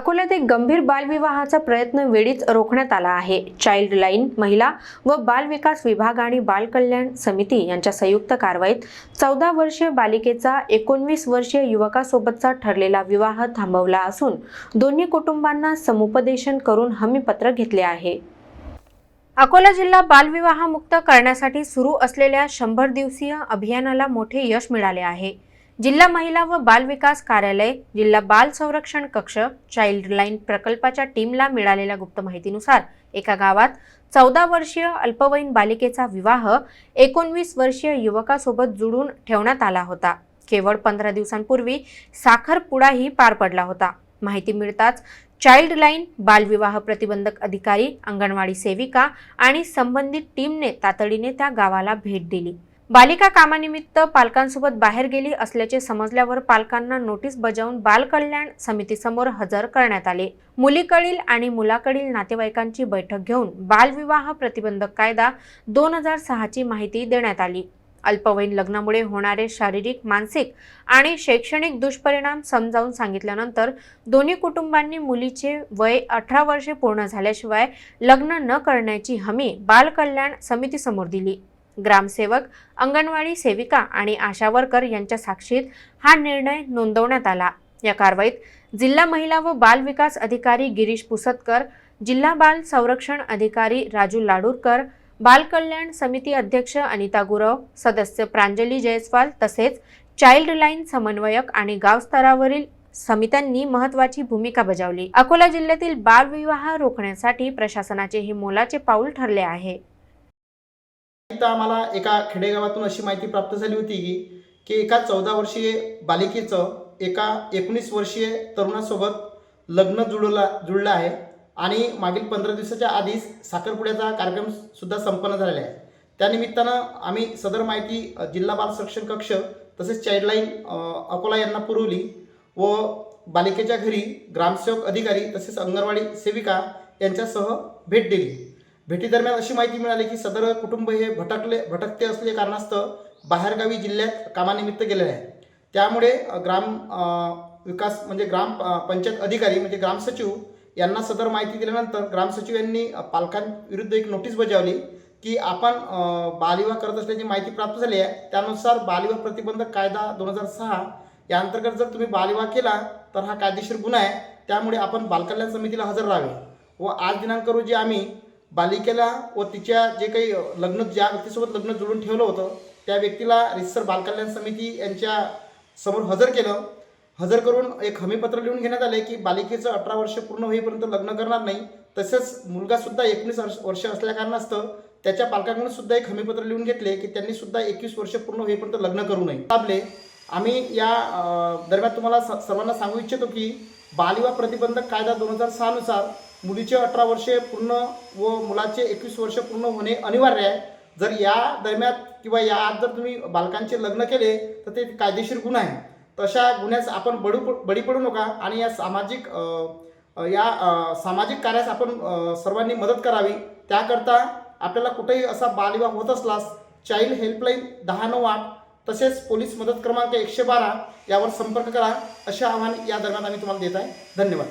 अकोल्यात एक गंभीर बालविवाहाचा प्रयत्न वेळीच रोखण्यात आला आहे. चाइल्ड लाईन महिला व बाल विकास विभाग आणि बाल कल्याण समिती यांच्या संयुक्त कारवाईत चौदा वर्षीय बालिकेचा एकोणवीस वर्षीय युवकासोबतचा ठरलेला विवाह थांबवला असून दोन्ही कुटुंबांना समुपदेशन करून हमीपत्र घेतले आहे. अकोला जिल्हा बालविवाह मुक्त करण्यासाठी सुरू असलेल्या शंभर दिवसीय अभियानाला मोठे यश मिळाले आहे. जिल्हा महिला व बाल विकास कार्यालय जिल्हा बाल संरक्षण कक्ष चाइल्ड लाईन प्रकल्पाच्या टीमला मिळालेल्या गुप्त माहितीनुसार एका गावात चौदा वर्षीय अल्पवयीन बालिकेचा विवाह एकोणवीस वर्षीय युवकासोबत जुळून ठेवण्यात आला होता. केवळ पंधरा दिवसांपूर्वी साखरपुडाही पार पडला होता. माहिती मिळताच चाइल्ड लाईन बालविवाह प्रतिबंधक अधिकारी अंगणवाडी सेविका आणि संबंधित टीमने तातडीने त्या गावाला भेट दिली. बालिका कामानिमित्त पालकांसोबत बाहेर गेली असल्याचे समजल्यावर पालकांना नोटीस बजावून बालकल्याण समितीसमोर हजर करण्यात आले. मुलीकडील आणि मुलाकडील नातेवाईकांची बैठक घेऊन बालविवाह प्रतिबंधक कायदा दोन हजार सहाची माहिती देण्यात आली. अल्पवयीन लग्नामुळे होणारे शारीरिक मानसिक आणि शैक्षणिक दुष्परिणाम समजावून सांगितल्यानंतर दोन्ही कुटुंबांनी मुलीचे वय अठरा वर्षे पूर्ण झाल्याशिवाय लग्न न करण्याची हमी बालकल्याण समितीसमोर दिली. ग्रामसेवक अंगणवाडी सेविका आणि आशा वर्कर यांच्या साक्षीत हा निर्णय नोंदवण्यात आला. या कारवाईत जिल्हा महिला व बाल विकास अधिकारी गिरीश पुसतकर जिल्हा बाल संरक्षण अधिकारी राजू लाडूरकर बाल कल्याण समिती अध्यक्ष अनिता गुरव सदस्य प्रांजली जयस्वाल तसेच चाइल्ड लाईन समन्वयक आणि गाव स्तरावरील समित्यांनी महत्वाची भूमिका बजावली. अकोला जिल्ह्यातील बालविवाह रोखण्यासाठी प्रशासनाचे हे मोलाचे पाऊल ठरले आहे. आम्हाला एका खेडेगावातून अशी माहिती प्राप्त झाली होती की की एका चौदा वर्षीय बालिकेचं एका एकोणीस वर्षीय तरुणासोबत लग्न जुळला जुळलं आहे आणि मागील पंधरा दिवसाच्या आधीच साखरपुड्याचा कार्यक्रम सुद्धा संपन्न झालेला आहे. त्यानिमित्तानं आम्ही सदर माहिती जिल्हा बाल संरक्षण कक्ष तसेच चाईल्डलाईन अकोला यांना पुरवली व बालिकेच्या घरी ग्रामसेवक अधिकारी तसेच अंगणवाडी सेविका यांच्यासह भेट दिली. भेटीदरम्यान अशी माहिती मिळाली की सदर कुटुंब हे भटकले भटकते असले कारणास्तव बाहेरगावी जिल्ह्यात कामानिमित्त गेलेले आहे. त्यामुळे ग्राम विकास म्हणजे ग्राम पंचायत अधिकारी म्हणजे ग्रामसचिव यांना सदर माहिती दिल्यानंतर ग्रामसचिव यांनी पालकांविरुद्ध एक नोटीस बजावली की आपण बालविवाह करत असल्याची माहिती प्राप्त झाली आहे. त्यानुसार बालविवाह प्रतिबंधक कायदा दोन हजार सहा या अंतर्गत जर तुम्ही बालविवाह केला तर हा कायदेशीर गुन्हा आहे. त्यामुळे आपण बालकल्याण समितीला हजर राहावे. व आज दिनांक रोजी आम्ही बालिकेला व तिच्या जे काही लग्न ज्या व्यक्तीसोबत लग्न जुळून ठेवलं होतं त्या व्यक्तीला रिसर बालकल्याण समिती यांच्या समोर हजर केलं. हजर करून एक हमीपत्र लिहून घेण्यात आले की बालिकेचं अठरा वर्ष पूर्ण होईपर्यंत लग्न करणार नाही. तसेच मुलगासुद्धा एकोणीस वर्ष वर्ष असल्या त्याच्या पालकांकडून सुद्धा एक हमीपत्र लिहून घेतले की त्यांनी सुद्धा एकवीस वर्ष पूर्ण होईपर्यंत लग्न करू नये. लाभले आम्ही या दरम्यान तुम्हाला स- सर्वांना सांगू इच्छितो की बालविवाह प्रतिबंधक कायदा दोन हजार सहानुसार मुलीचे अठरा वर्षे पूर्ण व मुलाचे एकवीस वर्ष पूर्ण होणे अनिवार्य आहे. जर या दरम्यान किंवा या आत जर तुम्ही बालकांचे लग्न केले तर ते कायदेशीर गुन्हा आहे. तशा गुन्ह्यास आपण बडू बळी पडू नका आणि या सामाजिक या सामाजिक कार्यास आपण सर्वांनी मदत करावी. त्याकरता आपल्याला कुठेही असा बालविवाह होत असलास चाइल्ड हेल्पलाईन दहा नऊ आठ तसेच पोलीस मदत क्रमांक एकशे बारा यावर संपर्क करा. असे आव्हान या दरम्यान आम्ही तुम्हाला देत आहे. धन्यवाद.